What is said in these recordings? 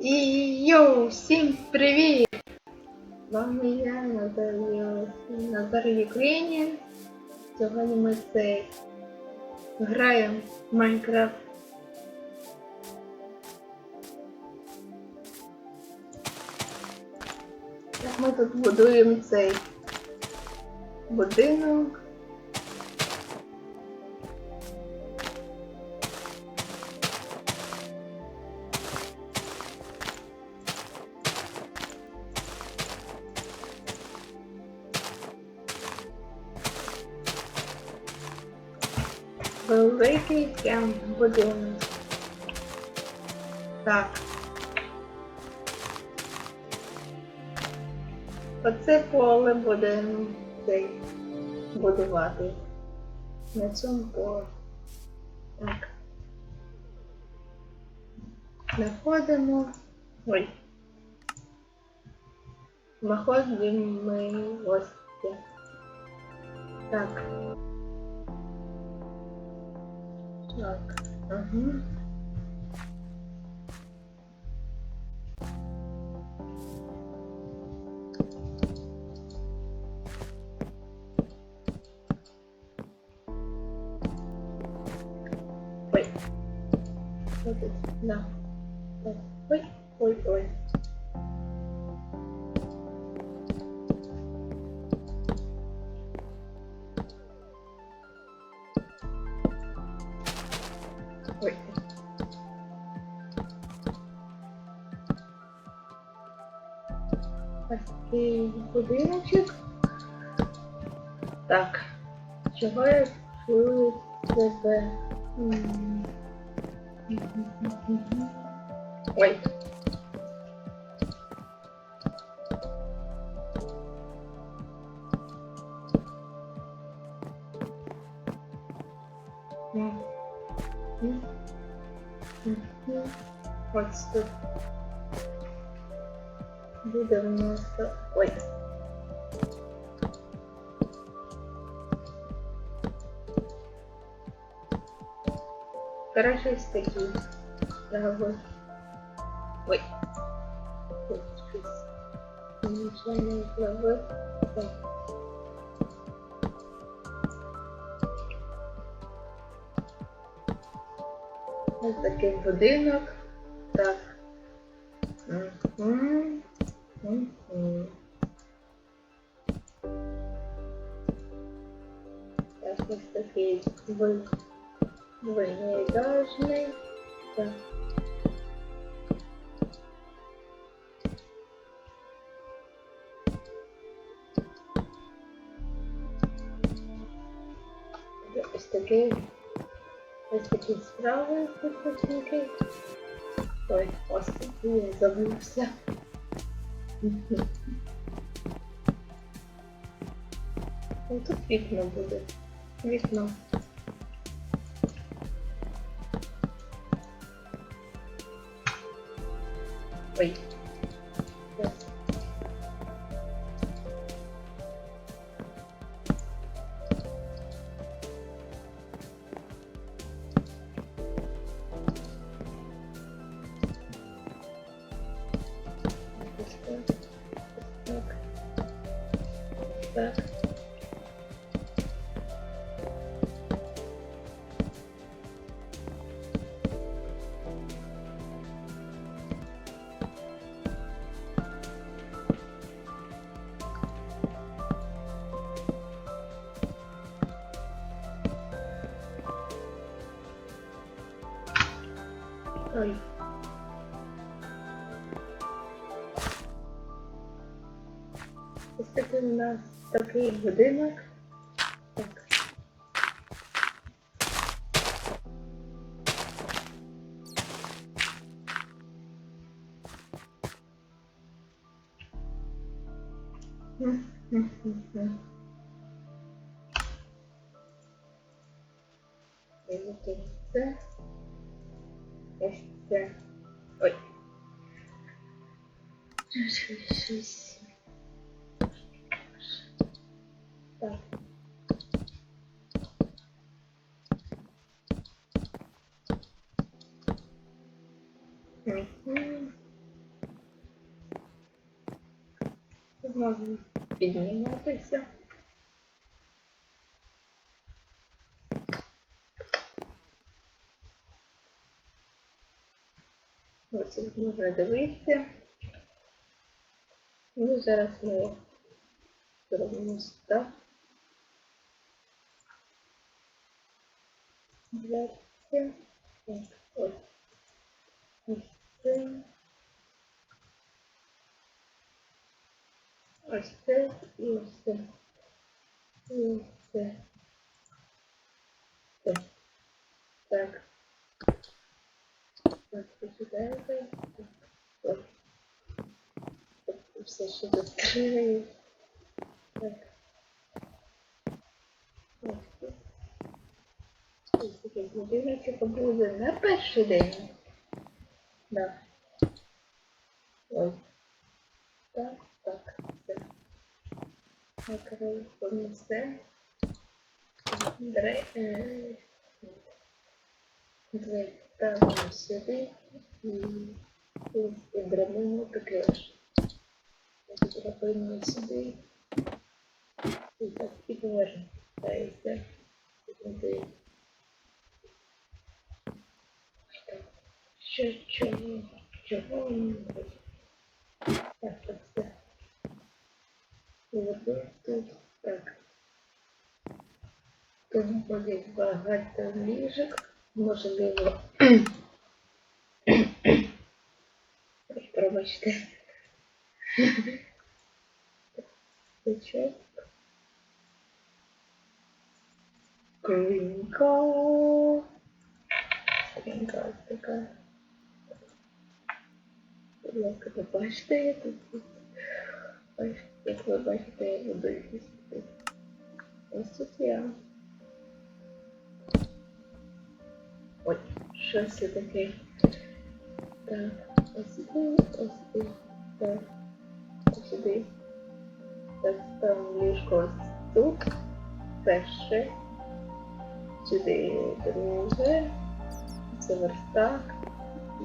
І йоу, всім привіт! З вами я, Назар, Юкрейнін. Сьогодні ми це граємо в Майнкрафт. Так ми тут будуємо цей будинок. Великий прям будинок. Так. Оце поле будемо цей будувати. На цьому полі. Так. Знаходимо. Ой. Виходимо ми ось. це. Так. Так. Ага. Ой. Вот тут. Да. Так. Ой, ой, ой. Такий будиночок. Так. Чого я чую себе? М. Ой. Тут. Буде в нас. Ой. Короче, ось такі. Трави. Ой. Трави. Так. Ось такий будинок. Так. Мгм. Мгм. Так, ось такий дви- двойноэтажний. Так. Ось такий Ось такі справи підписники. Ой, ось я забувся. Ну, тут вікно буде. Вікно. Ой. Ой. Ось такий у нас такий будинок. Так. Це. Ой. Так. Тут можно поднимать и все. Ось тут можна дивитися. Ну, зараз ми зробимо так. Дверці. Так, ось. Ось. Ось це і ось це. І ось це. Так. Так, все ще закрию. Так. Будиночок буде на перший день. Да. Ось. Так, так, все. Накрив помісте. Дре... Двері ставимо сюди і, драбину таке ж. Драбину сюди. І так, і. Сюди. Так. Що, чого, чого не буде? Так, так, все. І от тут, так. Тут буде багато ліжок. Можливо. Ой, Пробачте. Стечок. Скринька. Скринька ось така. Ласка, ви бачите, я тут. Як ви бачите, я буду їсти. Ось тут я. Ой, що це таке? Так, ось сюди, ось сюди, так, ось сюди. Так, ставимо ліжко ось тут. Перше. Сюди друге. Це верстак. І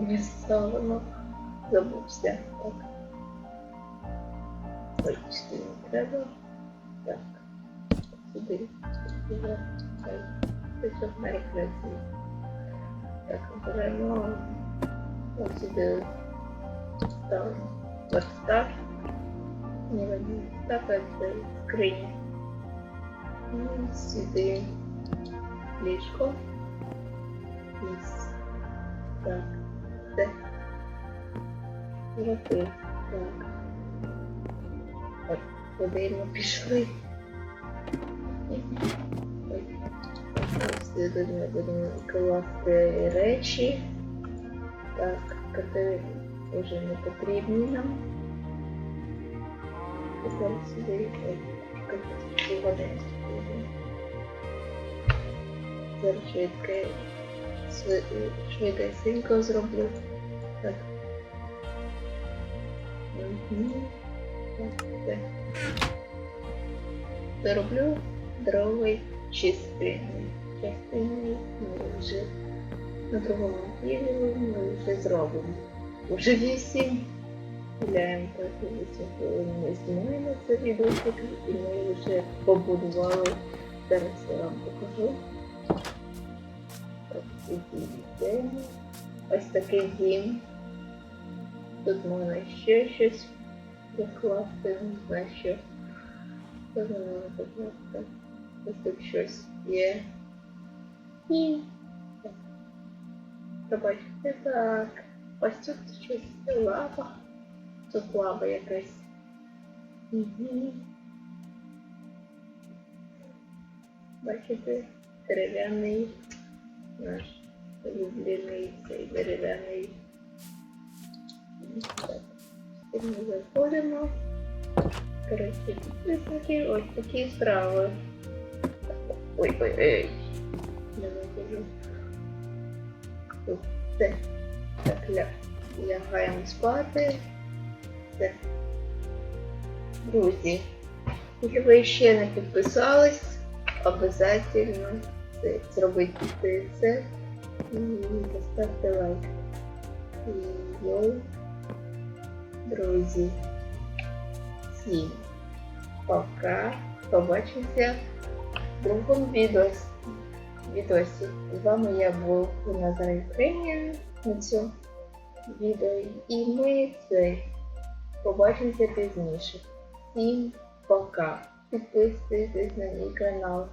не ставимо. Забувся. Так. Ой, сюди не треба. Так. Сюди. Сюди. Так. Це все перекреслює. Так, беремо ось сюди ставимо верстак. Не видно верстак, а це скриня. І сюди ліжко. Ось. Так. Це. Роки. Так. От, куди ми пішли. Ой. Ось тут ми будемо класти речі. Так, коти вже не потрібні нам. Тепер сюди води. Зараз швидке, швидесенько зроблю. Так. Так, все. Зроблю здоровий частини. Частини ми вже на другому відео ми вже зробимо. Уже вісім. Гуляємо так хвилин. Ми знімаємо це відосик і ми вже побудували. Зараз я вам покажу. Так. Ось такий дім. Тут можна ще щось докласти, не знаю що. Що можна докласти. Ось тут щось є. І так. Побачите, так. Ось тут щось лава. Тут лава якась. Угу. Бачите, дерев'яний наш улюблений цей дерев'яний. Так. Ми заходимо. Коротше, ось такі справи. Ой, ой, ой. Не виходжу. Все. Так, ля. Лягаємо спати. Все. Друзі, якщо ви ще не підписались, обов'язково зробити це і поставте лайк. І йоу. друзі. Всім пока. Побачимося в другому відосі. Відосі. З вами я був Назар Україна на цьому відео. І ми це побачимося пізніше. Всім пока. Підписуйтесь на мій канал.